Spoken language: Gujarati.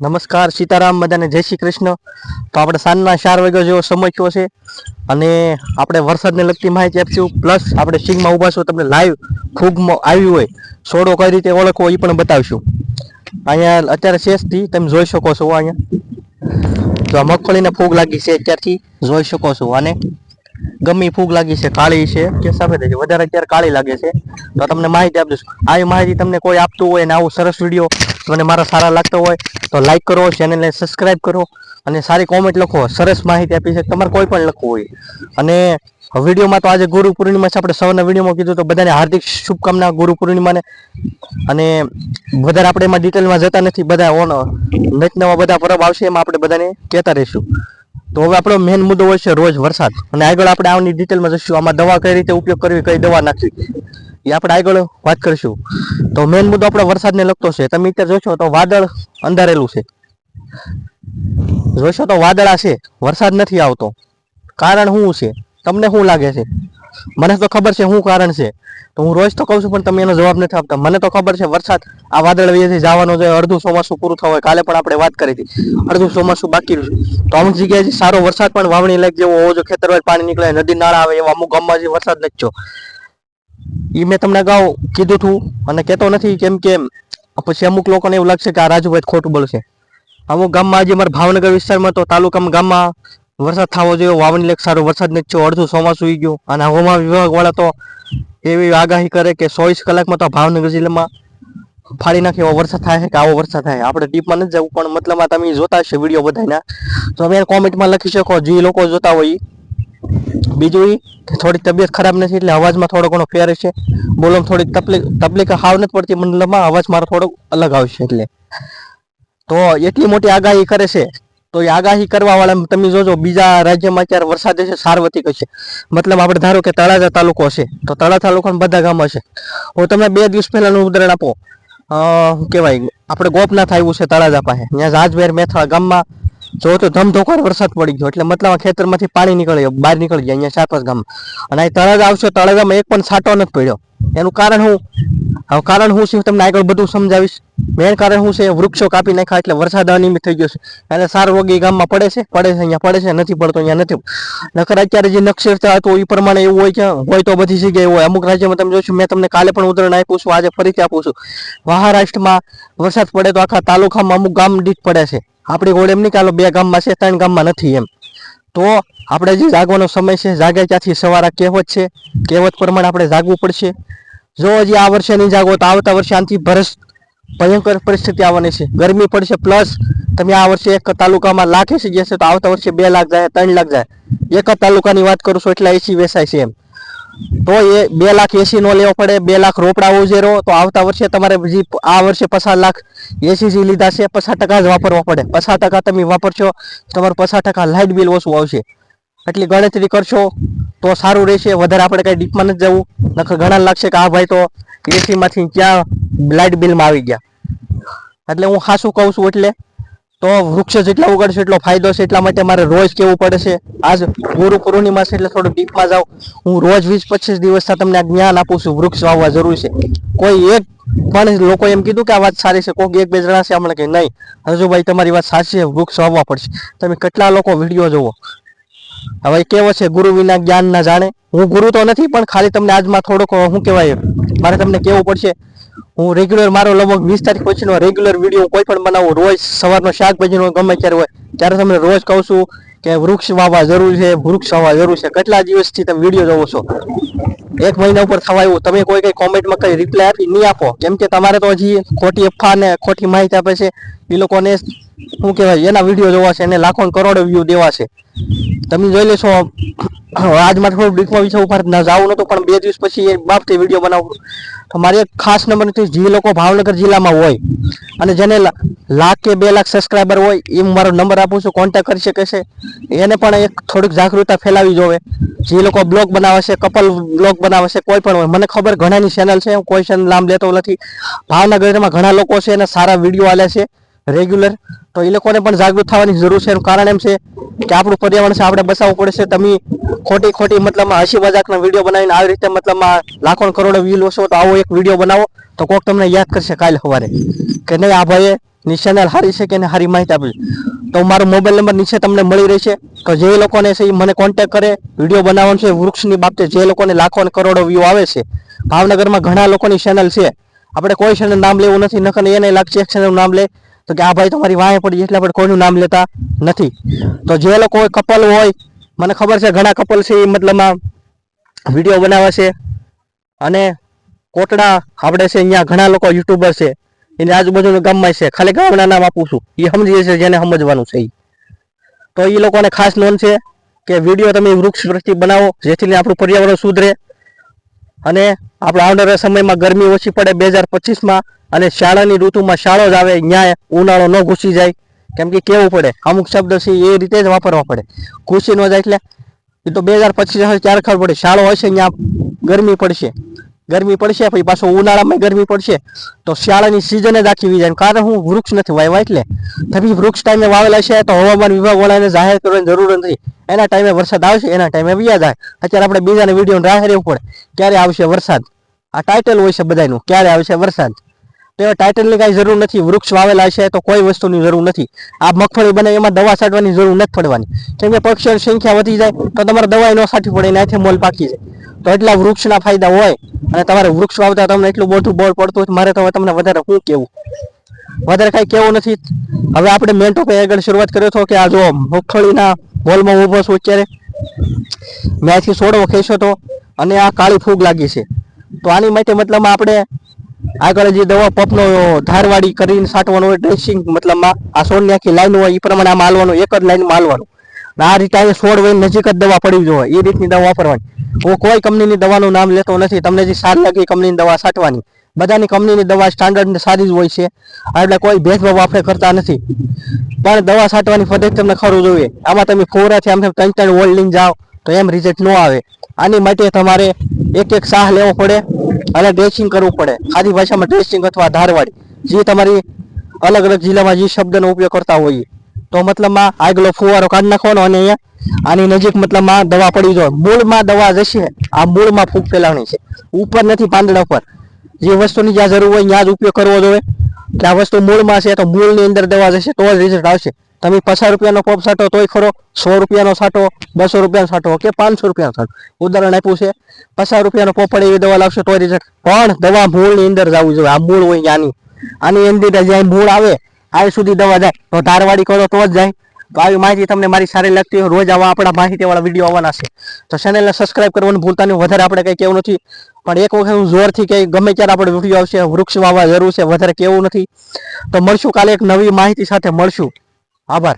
નમસ્કાર, સીતારામ બધાને, જય શ્રી કૃષ્ણ. તો આપણે સાંજના ચાર વાગ્યા જેવો સમય થયો છે અને આપણે વરસાદને લગતી માહિતી આપીશું. પ્લસ આપણે સિંગમાં ઊભા છો, તમને લાઈવ ખૂબ આવી હોય. સોડો કઈ રીતે ઓળખવો એ પણ બતાવીશું. અહીંયા અત્યારે શેષથી તમે જોઈ શકો છો અહીંયા. તો મગફળીને ફૂગ લાગી છે અત્યારથી, જોઈ શકો છો અને ગમી ફૂગ લાગી છે, કાળી છે, કે સફેદ છે. વધારે અત્યારે કાળી લાગે છે. તો તમને માહિતી આપીશ. આવી માહિતી તમને કોઈ આપતું હોય ને આવું સરસ વીડિયો મને મારા સારા લાગતો હોય, તો લાઈક કરો ચેનલને સબસ્ક્રાઇબ કરો અને સારી કોમેન્ટ લખો. સરસ માહિતી આપી છે. તમારે કોઈ પણ લખવું હોય. અને વિડીયોમાં તો આજે ગુરુ પૂર્ણિમા છે. આપણે સૌના વિડીયોમાં કીધું તો બધાને હાર્દિક શુભકામના ગુરુ પૂર્ણિમાને. અને વધારે આપણે એમાં ડિટેલમાં જતા નથી. બધા ઓન નવા બધા પરબ આવશે એમાં આપણે બધાને કહેતા રહીશું. તો હવે આપણો મેઇન મુદ્દો હોય છે રોજ વરસાદ. અને આગળ આપણે આની ડિટેલમાં જશું આમાં દવા કઈ રીતે ઉપયોગ કરવી, કઈ દવા નાખવી, એ આપણે આગળ વાત કરીશું. તો મેઇન મુદ્દો આપણો વરસાદને લગતો છે. તમે અત્યારે જોશો તો વાદળ અંધારેલું છે. જોશો તો વાદળા છે. વરસાદ નથી આવતો. કારણ શું છે? તમને શું લાગે છે? મને તો ખબર છે શું કારણ છે. તો હું રોજ તો કહું છું, પણ તમે એનો જવાબ નથી આપતા. મને તો ખબર છે વરસાદ આ વાદળ વયથી જવાનો છે, અડધું ચોમાસું પૂરું થવા કાલે પણ આપણે વાત કરી હતી. અડધું ચોમાસું બાકી રહ્યું તો અમુક જગ્યાએ સારો વરસાદ પણ વાવણી લાયક જેવો હોવો જો ખેતરમાં પાણી નીકળે, નદી નાળા આવે એવા અમુક ગામમાં જે વરસાદ નથી થયો. એ મેં તમને અગાઉ કીધું હતું અને કહેતો નથી કેમ કે પછી અમુક લોકોને એવું લાગશે કે આ રાજુભાઈ ખોટું બોલશે. અમુક ગામમાં આજે મારા ભાવનગર વિસ્તારમાં તો તાલુકામાં ગામમાં વરસાદ થવો જોઈએ, વાવણી લેખ સારો, વરસાદ નથી થયો અડધું ચોમાસું ઉઈ ગયું. અને હવામાન વિભાગ વાળા તો એવી આગાહી કરે કે ચોવીસ કલાકમાં તો ભાવનગર જિલ્લામાં ફાડી નાખે એવો વરસાદ થાય કે આવો વરસાદ થાય. આપણે ટીપમાં નથી જવું, પણ મતલબમાં તમે જોતા હશે વીડિયો બધાના તો તમે કોમેન્ટમાં લખી શકો, જે લોકો જોતા હોય બીજું એ કે થોડીક તબિયત ખરાબ નથી એટલે અવાજમાં થોડો ઘણો ફેર છે બોલવામાં થોડી તકલીફ તકલીફ હાવ નથી પડતી, મતલબમાં અવાજ મારો થોડો અલગ આવશે એટલે. તો એટલી મોટી આગાહી કરે છે. તો એ આગાહી કરવા વાળા તમે જોજો, બીજા રાજ્યમાં અત્યારે વરસાદ છે સાર્વત્રિક હશે. મતલબ આપણે ધારો કે તળાજા તાલુકો છે તો તળા તાલુકાના બધા ગામ હશે. હું તમને બે દિવસ પહેલાનું ઉદાહરણ આપો. શું કહેવાય? આપણે ગોપનાથ આવ્યું છે તળાજા પાસે. ત્યાં રાજભેર મેથાળા ગામમાં જો તો ધમધોકાર વરસાદ પડી ગયો. એટલે મતલબ ખેતરમાંથી પાણી નીકળી ગયું, બહાર નીકળી ગયા, અહીંયા ચાર પાંચ ગામ. અને અહીં તળાજા આવશે, તળાજામાં એક પણ છાંટો નથી પડ્યો. એનું કારણ શું? હવે કારણ શું છે તમને આગળ બધું સમજાવીશ. મેન કારણ શું છે? વૃક્ષો કાપી નાખ્યા એટલે વરસાદ અનિયમિત થઈ ગયો છે. એટલે સાર રોગી ગામમાં પડે છે? પડે છે, અહીંયા પડે છે, નથી પડતો, અહીંયા નથી. નકર અત્યારે જે નક્ષત્ર હતું એ પ્રમાણે એવું હોય છે હોય તો બધી જગ્યાએ હોય. અમુક રાજ્યમાં તમે જોશો, મેં તમને કાલે પણ ઉદાહરણ આપ્યું છું, આજે ફરીથી આપું છું. મહારાષ્ટ્રમાં વરસાદ પડે તો આખા તાલુકામાં અમુક ગામ દીઠ પડે છે. આપણી ગોળ એમ નહીં કાલો બે ગામમાં છે, ત્રણ ગામમાં નથી એમ. તો આપણે જે જાગવાનો સમય છે, જાગે ત્યાંથી સવારે કહેવત છે. કહેવત પ્રમાણે આપણે જાગવું પડશે. જો હજી આ વર્ષે નહીં જાગો તો આવતા વર્ષે આનાથી ભરસ ભયંકર પરિસ્થિતિ આવવાની છે. ગરમી પડશે પ્લસ તમે આ વર્ષે એક તાલુકામાં લાખ એસી જશે તો આવતા વર્ષે બે લાખ જાય, ત્રણ લાખ જાય. એક જ તાલુકાની વાત કરું છું એટલે એસી વેચાય છે એમ. તો એ બે લાખ એસી નો લેવો પડે, બે લાખ રોપડા ઉજેરો, તો આવતા વર્ષે તમારે જે આ વર્ષે પચાસ લાખ એસી જે લીધા છે, પચાસ ટકા જ વાપરવા પડે. પચાસ ટકા તમે વાપરશો, તમારું પચાસ ટકા લાઇટ બિલ ઓછું આવશે. એટલી ગણતરી કરશો તો સારું રહેશે. વધારે આપણે કઈ ડીપમાં નથી જવું. નખર ઘણા લાગશે કે આ ભાઈ, તો એસી માંથી ક્યાં લાઇટ બિલમાં આવી ગયા. એટલે હું ખાસું કહું છું એટલે તો વૃક્ષ જેટલા ઉગાડશે એટલો ફાયદો છે. એટલા માટે મારે રોજ કેવું પડે છે. આજ ગુરુ પૂર્ણિમા છે એટલે થોડું ડીપમાં જાઉં. હું રોજ વીસ પચીસ દિવસથી તમને આ જ્ઞાન આપું છું. વૃક્ષ વાવવા જરૂરી છે. કોઈ એક પણ લોકો એમ કીધું કે, આ વાત સારી છે. કોઈક એક બે જણા છે હમણાં કે, નહીં. હજુ ભાઈ, તમારી વાત સાચી છે. વૃક્ષ વાવવા પડશે. તમે કેટલા લોકો વીડિયો જોવો હવે કેવો છે, ગુરુ વિના જ્ઞાન ના જાણે? હું ગુરુ તો નથી, પણ ખાલી તમને આજમાં થોડોક શું કહેવાય, મારે તમને કેવું પડશે? હું રેગ્યુલર મારો લગભગ વીસ તારીખ પછીનો રેગ્યુલર વીડિયો કોઈ પણ બનાવું, રોજ સવારનો શાકભાજીનો ગમે ત્યારે હોય, ત્યારે તમને રોજ કહું છું કે વૃક્ષ વાવવા જરૂરી છે, વૃક્ષ વાવવા જરૂરી છે. કેટલા દિવસથી તમે વીડિયો જોવો છો? એક મહિના ઉપર થવા આવ્યું. તમે કોઈ કઈ કોમેન્ટમાં કઈ રિપ્લાય આપી નહીં આપો. કેમ કે તમારે તો હજી ખોટી અફવા ને ખોટી માહિતી આપે છે. એ લોકોને શું કહેવાય, એના વીડિયો જોવા છે એને લાખો કરોડો વ્યૂ દેવા છે. તમે જોઈ લેશો આજ મારે થોડું બ્રિકમાં વિશે ઉપર ના જવું નતું, પણ બે દિવસ પછી એ બાબતે વીડિયો બનાવું. તો મારે ખાસ નંબર નથી, જે લોકો ભાવનગર જિલ્લામાં હોય અને જેને લાખ કે બે લાખ સબસ્ક્રાઈબર હોય, એ હું મારો નંબર આપું છું કોન્ટેક્ટ કરી શકે છે. એને પણ એક થોડીક જાગૃતતા ફેલાવી જોવે. જે લોકો બ્લોગ બનાવે છે કપલ બ્લોગ બનાવે છે, કોઈ પણ હોય. મને ખબર ઘણાની ચેનલ છે, હું કોઈ ચેનલ નામ લેતો નથી. ભાવનગરમાં ઘણા લોકો છે અને સારા વીડિયો આલે છે. રેગ્યુલર તો એ લોકોને પણ જાગૃત થવાની જરૂર છે. એનું કારણ એમ છે કે આપણું પર્યાવરણ છે, આપણે બચાવવું પડશે તમે ખોટી ખોટી મતલબ હસી મજાકના વીડિયો બનાવીને આવી રીતે મતલબ લાખો કરોડો વ્યૂ લો છો, તો આવો એક વીડિયો બનાવો, તો કોક તમને યાદ કરશે કાલે સવારે કે નહીં, આ ભાઈએ ની ચેનલ સારી છે કે હારી માહિતી આપી તો મારો મોબાઈલ નંબર નીચે તમને મળી રહેશે. તો જે લોકોને છે એ મને કોન્ટેક્ટ કરે, વીડિયો બનાવવાનો છે, વૃક્ષની બાબતે જે લોકોને લાખો અને કરોડો વ્યૂ આવે છે. ભાવનગરમાં ઘણા લોકોની ચેનલ છે. આપણે કોઈ ચેનલ નામ લેવું નથી, નકર એને લાગશે એક ચેનલ નામ લે. તો કે આ ભાઈ તમારી વાહે પડી એટલે આપણે કોઈનું નામ લેતા નથી. તો જે લોકો કપલ હોય, મને ખબર છે ઘણા કપલ છે એ મતલબમાં વીડિયો બનાવે છે. અને કોટડા આપણે છે અહીંયા ઘણા લોકો યુટ્યુબર છે. એની આજુબાજુના ગામમાં છે. ખાલી ગામના નામ આપું છું. એ સમજી છે જેને સમજવાનું છે. તો એ લોકોને ખાસ નોંધ છે કે વીડિયો તમે વૃક્ષ પ્રત્યે બનાવો, જેથી આપણું પર્યાવરણ સુધરે. અને આપણા આવનારા સમયમાં ગરમી ઓછી પડે બે હજાર પચીસમાં અને શાળાની ઋતુમાં શાળો જ આવે, ન્યાય, ઉનાળો ન ઘૂસી જાય. કેમ કે કેવું પડે? અમુક શબ્દ છે એ રીતે જ વાપરવા પડે. ઘૂસી ન જાય એટલે એ તો બે હજાર પચીસ હશે ત્યારે ખબર પડે. શાળો હશે ત્યાં ગરમી પડશે. ગરમી પડશે, પછી પાછો ઉનાળામાં ગરમી પડશે. તો શિયાળાની સિઝન જ આખી જાય કારણ હું વૃક્ષ નથી વાવ્યા એટલે. તમે વૃક્ષ ટાઈમે વાવેલા છે તો હવામાન વિભાગ વાળાને જાહેર કરવાની જરૂર નથી. એના ટાઈમે વરસાદ આવશે, એના ટાઈમે વ્યા જાય. અત્યારે આપણે બીજાને વીડિયો રાહ રહેવું પડે. ક્યારે આવશે વરસાદ? આ ટાઇટલ હોય છે બધાનું ક્યારે આવશે વરસાદ? તો એ ટાઇટલની કાંઈ જરૂર નથી. વૃક્ષ વાવેલા છે તો કોઈ વસ્તુની જરૂર નથી. આ મગફળી બને, એમાં દવા છાંટવાની જરૂર નથી પડવાની. કેમ કે પક્ષીઓની સંખ્યા વધી જાય, તો તમારે દવાઈ ન છાંટવી પડે, એનાથી મોલ પાકી જાય. તો એટલા વૃક્ષના ફાયદા હોય અને તમારે વૃક્ષ વાવતા તમને એટલું મોટું બોલ પડતું હોય મારે તો તમને વધારે શું કેવું? વધારે કાંઈ કેવું નથી. હવે આપણે મેન ટોપિક આગળ શરૂઆત કર્યો હતો કે આ જો મગફળીના બોલમાં ઊભો છું અત્યારે. મેં અહીંથી સોડવો ખેંચ્યો હતો અને આ કાળી ફૂગ લાગી છે. તો આની માટે મતલબમાં આપણે આગળ જે દવા પપનો ધારવાડી કરીને છાંટવાનું હોય ડ્રેસિંગ મતલબમાં આ છોડની આખી લાઈન હોય એ પ્રમાણે આમાં હાલવાનું એક જ લાઈનમાં હાલવાનું આ રીતે અહીંયા છોડ વહીને નજીક જ દવા પડી જોઈએ એ રીતની દવા વાપરવાની. હું કોઈ કંપનીની દવાનું નામ લેતો નથી. તમને જે સારી લાગે એ કંપનીની દવા છાંટવાની. બધાની કંપનીની દવા સ્ટાન્ડર્ડ સારી જ હોય છે. એટલે કોઈ ભેદભાવ આપણે કરતા નથી. પણ દવા છાંટવાની પદ્ધતિ તમને ખરું જોઈએ. આમાં તમે ફોરાથી આમ ત્રણ ત્રણ હોલ્ડિંગ જાઓ, તો એમ રિઝલ્ટ ન આવે. આની માટે તમારે એક એક સાહ લેવો પડે અને ડ્રેસિંગ કરવું પડે. ખાદી ભાષામાં ડ્રેસિંગ અથવા ધારવાડી. જે તમારી અલગ અલગ જિલ્લામાં જે શબ્દનો ઉપયોગ કરતા હોઈએ. તો મતલબમાં આગલો ફુવારો કાઢી નાખવાનો અને અહીંયા આની નજીક મતલબમાં દવા પડી જાય મૂળમાં દવા જશે, આ મૂળમાં ફૂગ ફેલાવણી છે. ઉપર નથી, પાંદડા ઉપર. જે વસ્તુની જ્યાં જરૂર હોય ત્યાં જ ઉપયોગ કરવો જોઈએ. કે આ વસ્તુ મૂળમાં છે તો મૂળની અંદર દવા જશે, તો જ રિઝલ્ટ આવશે. તમે પચાસ રૂપિયાનો પોપ સાટો તોય ખરો, સો રૂપિયાનો સાટો, બસો રૂપિયાનો સાટો કે પાંચસો રૂપિયાનો સાટો. ઉદાહરણ આપ્યું છે, પચાસ રૂપિયાનો પોપ પડે એવી દવા લાવશે તોય રિઝલ્ટ પણ દવા મૂળની અંદર જવું જોઈએ. આ મૂળ હોય આની આની અંદર જ્યાં મૂળ આવે આ સુધી દવા જાય. તો ધારવાડી કરો તો જ જાય. તો આવી માહિતી તમને મારી સારી લાગતી હોય રોજ આવા આપણા માહિતીવાળા વીડિયો આવવાના છે. તો ચેનલને સબસ્ક્રાઇબ કરવાનું ભૂલતા નહીં વધારે આપણે કંઈ કેવું નથી. પણ એક વખત હું જોરથી કંઈ ગમે ત્યારે આપણે વીડિયો આવશે, વૃક્ષ વાવવા જરૂર છે, વધારે કેવું નથી. તો મળશું કાલે એક નવી માહિતી સાથે. મળશું. આભાર.